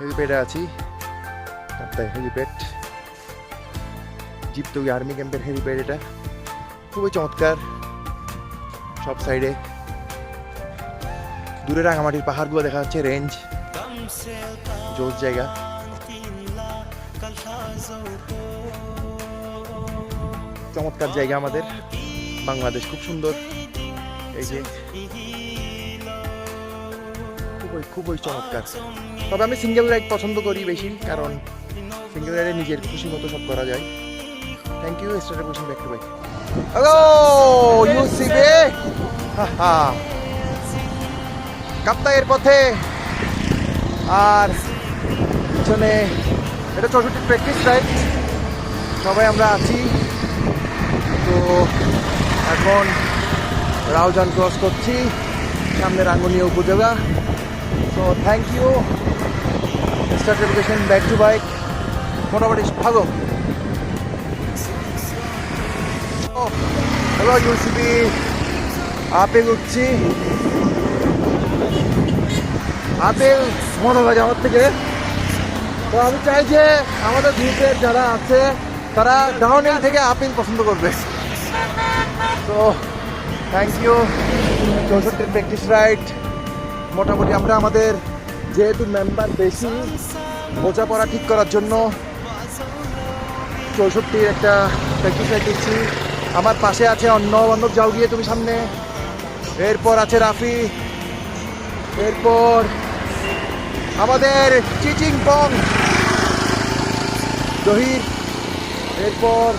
হেলিপ্যাডে আছি। কাপ্তাই হেলিপ্যাড। জিপ্তগি আর্মি ক্যাম্পের হেলিপ্যাড এটা। খুবই চমৎকার। সব সাইডে। দূরে রাঙামাটির পাহাড়গুলো দেখা যাচ্ছে, রেঞ্জ। জোর জায়গা। চমৎকার জায়গা আমাদের। বাংলাদেশ খুব সুন্দর। এই যে খুবই খুবই চমৎকার। তবে আমি সিঙ্গেল রাইড পছন্দ করি বেশি, কারণ সিঙ্গেল রাইডে নিজের খুশি মতো সব করা যায়। থ্যাংক ইউ স্টার্টে বসুন ব্যাক টু বাইক হ্যালো ইউসিবে কাপ্তাইয়ের পথে আর পিছনে, এটা চৌষট্টি প্র্যাকটিস রাইড সবাই আমরা আছি। তো এখন রাউজান ক্রস করছি সামনে রাঙ্গুনিয়া উপজেলা। তো thank you start education back to bike মোটামুটি ভালো। হ্যালো ইউসিবি আপেল উঠছি। আপেল মনে লাগে আমার থেকে। তো আমি চাই যে আমাদের গ্রুপের যারা আছে, তারা ডাউন থেকে আপেল পছন্দ করবে। তো থ্যাংক ইউ চৌষট্টির প্র্যাকটিস রাইড মোটামুটি আমরা আমাদের যেহেতু মেম্বার বেশি, বোঝাপড়া ঠিক করার জন্য চৌষট্টির একটা প্র্যাকটিস দিচ্ছি। আমার পাশে আছে অন্য বান্ধব যাও গিয়ে তুমি সামনে। এরপর আছে রাফি। এরপর আমাদের চিচিং পং। জহির। এরপর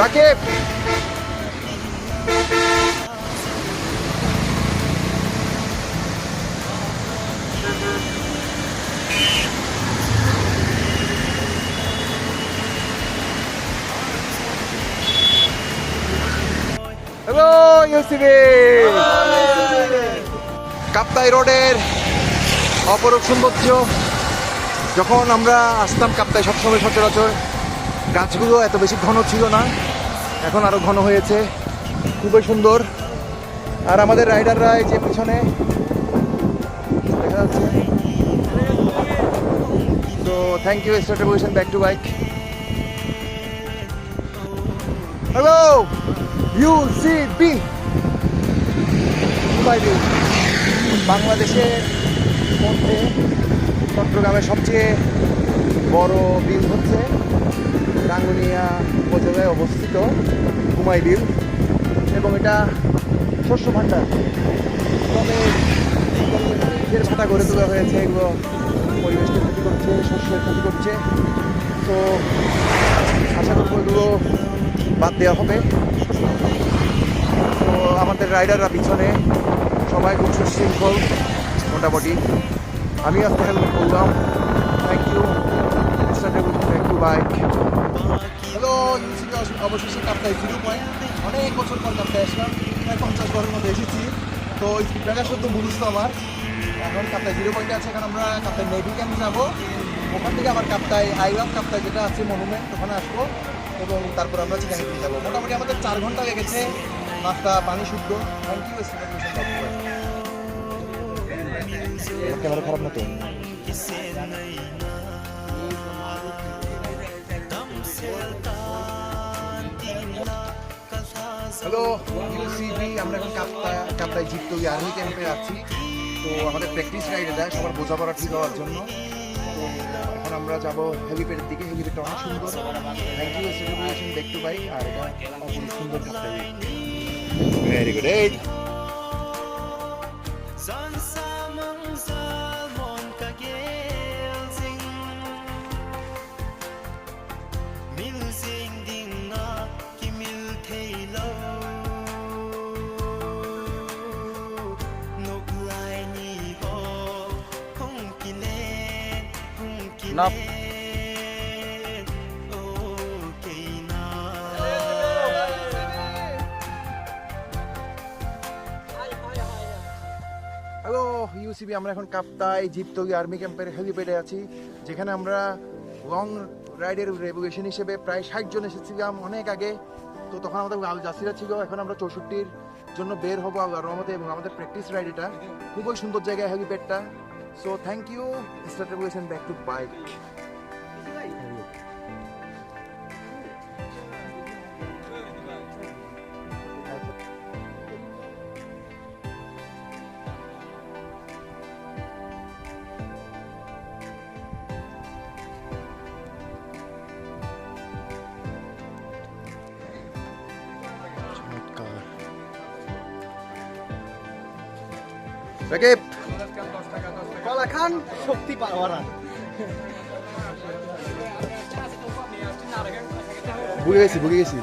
রাকিব হ্যালো ইউসিবি কাপ্তাই রোডের অপরূপ সৌন্দর্য। যখন আমরা আসতাম কাপ্তাই সবসময় সচরাচর, গাছগুলো এত বেশি ঘন ছিল না, এখন আরও ঘন হয়েছে। খুবই সুন্দর। আর আমাদের রাইডাররা এই যে পিছনে, দেখা যাচ্ছে। তো thank you start position back to bike hello UCB বাংলাদেশের মধ্যে চট্টগ্রামের সবচেয়ে বড় বিল হচ্ছে রাঙ্গুনিয়া উপজেলায় অবস্থিত কুমাই বিল। এবং এটা শস্য ভাণ্ডার। তবে নিজের ভাটা গড়ে তোলা হয়েছে, এগুলো পরিবেশকে ক্ষতি করছে, শস্যের ক্ষতি করছে। তো আশা করব এগুলো বাদ দেওয়া হবে। তো আমাদের রাইডাররা পিছনে সবাই খুব সুশৃঙ্খল, মোটামুটি। আমি আজকে হেলমেট করলাম। Thank you thank you bye hello অবশেষে কাপ্তাই জিরো পয়েন্ট অনেক বছর পর কাপ্তাই আসলাম। প্রায় পঞ্চাশ বছরের মধ্যে এসেছি। তো স্পিড ব্রেকার শুধু মুখস্থ আমার। এখন কাপ্তাই জিরো পয়েন্টে আছে। এখন আমরা কাপ্তাই নেভি ক্যাম্প যাব। ওখান থেকে আবার কাপ্তাই আইওয়াম কাপ্তাই যেটা আছে মনুমেন্ট ওখানে আসব। এবং তারপর আমরা চিকেন যাব। মোটামুটি আমাদের চার ঘণ্টা লেগেছে। নাস্তা পানি শুদ্ধ থ্যাংক ইউ ক্যামেরা খারাপ না তো? হ্যালো ইউসিবি আমরা এখন কাপ্তায় কাপ্তায় জিপ্ত আর্মি ক্যাম্পে আছি। তো আমাদের প্র্যাকটিস রাইড এটা সবার বোঝাপড়া ঠিক হওয়ার জন্য। তো এখন আমরা যাব হেলিপ্যাডের দিকে। হেলিপ্যাডটা অনেক সুন্দর। Thank you celebration back to bike আর এটা অপরূপ সুন্দর ভেরি গুড এই। Okay হ্যালো ইউসিবি আমরা এখন কাপ্তাই জিপ্তগি আর্মি ক্যাম্পের হেলিপ্যাডে আছি, যেখানে আমরা লং রাইডের রেভুলেশন হিসেবে প্রায় ষাট জন এসেছিলাম অনেক আগে। তো তখন আমাদের আল জাসিরা ছিল, এখন আমরা চৌষট্টির জন্য বের হব আল্লাহর রহমতে এবং আমাদের প্র্যাকটিস রাইড এটা খুবই সুন্দর জায়গায় হেলিপ্যাডটা So thank you, started and back to bike. Okay. কলা খান শক্তি পাওয়ার বুঝে গেছি বুঝে গেছি।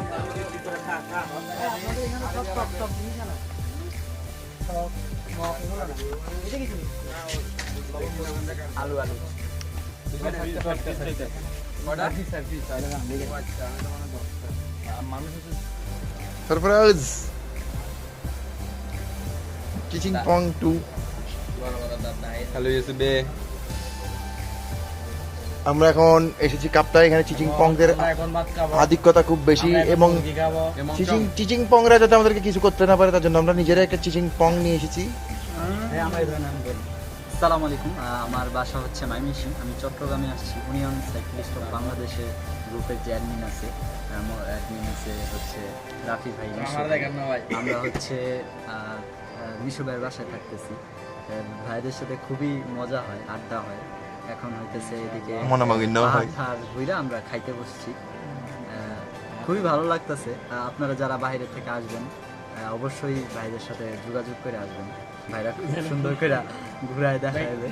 আলু চিচিং পং টু। হ্যালো ইউসুফে আমরা এখন এসেছি কাপ্তাই এখানে চিচিং পংদের ভাত খাব। আধিক্যতা খুব বেশি এবং চিচিং চিচিং পংরা যাতে আমাদেরকে কিছু করতে না পারে তার জন্য আমরা নিজেরা একটা চিচিং পং নিয়ে এসেছি। হ্যাঁ আসসালামু আলাইকুম। আমার বাসা হচ্ছে মাইমিসিং আমি চট্টগ্রামে আসছি। ইউনিয়ন সাইক্লিস্ট অফ বাংলাদেশের গ্রুপের যে অ্যাডমিন আছে অ্যাডমিন আছে হচ্ছে রাফি ভাই আমার হচ্ছে মিশু ভাইয়ের বাসায় থাকতেছি। ভাইদের সাথে খুবই মজা হয় আড্ডা হয়। এখন হইতেছে এদিকে ঘুরে আমরা খাইতে বসছি। খুবই ভালো লাগতেছে। আপনারা যারা বাইরে থেকে আসবেন অবশ্যই ভাইদের সাথে যোগাযোগ করে আসবেন। ভাইরা খুব সুন্দর করে ঘুরায় দেখাবে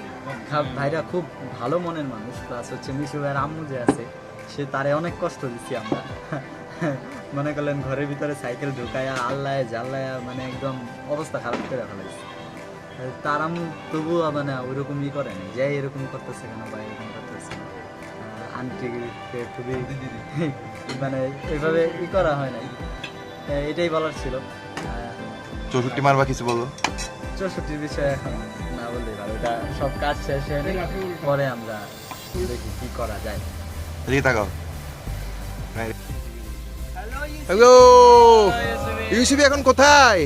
খা- ভাইরা খুব ভালো মনের মানুষ। প্লাস হচ্ছে মিশু ভাইয়ের আম্মু যে আছে সে তারে অনেক কষ্ট দিচ্ছি আমরা। মনে করলেন ঘরের ভিতরে সাইকেল ঢুকায়া আল্লায় জাল্লায়া মানে একদম অবস্থা খারাপ করে ফেলাইছে। তার আম্মু তবুও মানে ওইরকম ই করে নাই। যে এরকম করতেছে কেন বা এরকম করতেছে আন্টিকে খুবই মানে এইভাবে ই করা হয় নাই। এটাই বলার ছিল। চৌষট্টি মারবা কিছু বলো? চৌষট্টির বিষয়ে এখন না বললেই ভালো। এটা সব কাজ শেষ হয়ে পরে আমরা দেখি কি করা যায়। এদিকে তাকাও। হ্যালো ইউসুফি এখন কোথায়?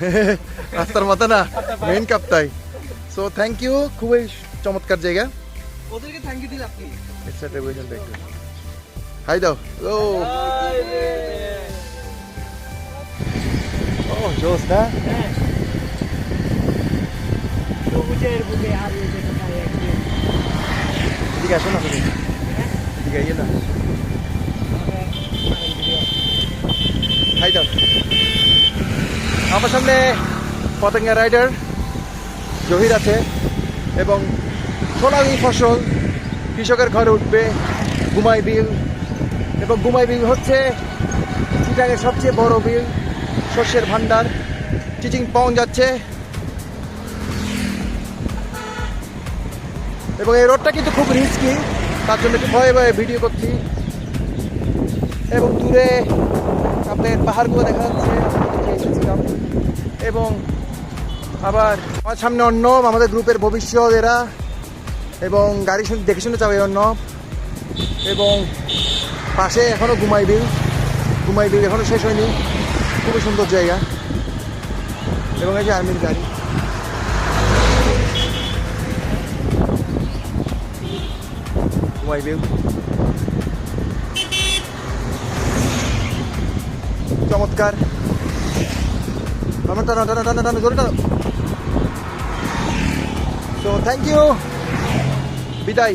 রাস্তার মাথা না main Kaptai. So thank you খুবই চমৎকার জায়গা। ওদেরকে থ্যাংক ইউ দিল আপনি। এক্সট্রা টেলিভিশন দেখতে হাই দাও। হ্যালো ও জোস না? এদিকে আসো না তুমি। এদিকে আইয়ে না হাই দাও আমার সামনে পতঙ্গা রাইডার জহির আছে এবং সোনালি ফসল কৃষকের ঘরে উঠবে গুমাই বিল এবং গুমাই বিল হচ্ছে চিটাগের সবচেয়ে বড় বিল, শস্যের ভান্ডার চিচিং পাউন যাচ্ছে। এবং এই রোডটা কিন্তু খুব রিস্কি তার জন্য একটু ভয়ে ভয়ে ভিডিও করছি। এবং দূরে আপনাদের পাহাড়গুলো দেখা যাচ্ছে এসেছিলাম। এবং আবার আমার সামনে অন্য আমাদের গ্রুপের ভবিষ্যৎ এরা। এবং গাড়ি শুনে দেখে শুনে যাবে অন্য এবং পাশে এখনও ঘুমাই বিল। ঘুমাই বিল এখনও শেষ হয়নি। খুবই সুন্দর জায়গা। এবং এই যে আর্মির গাড়ি। ঘুমাই বিল। চমৎকার টানো টানো টানো টানো টানো জোরে টানো সো থ্যাংক ইউ বিদায়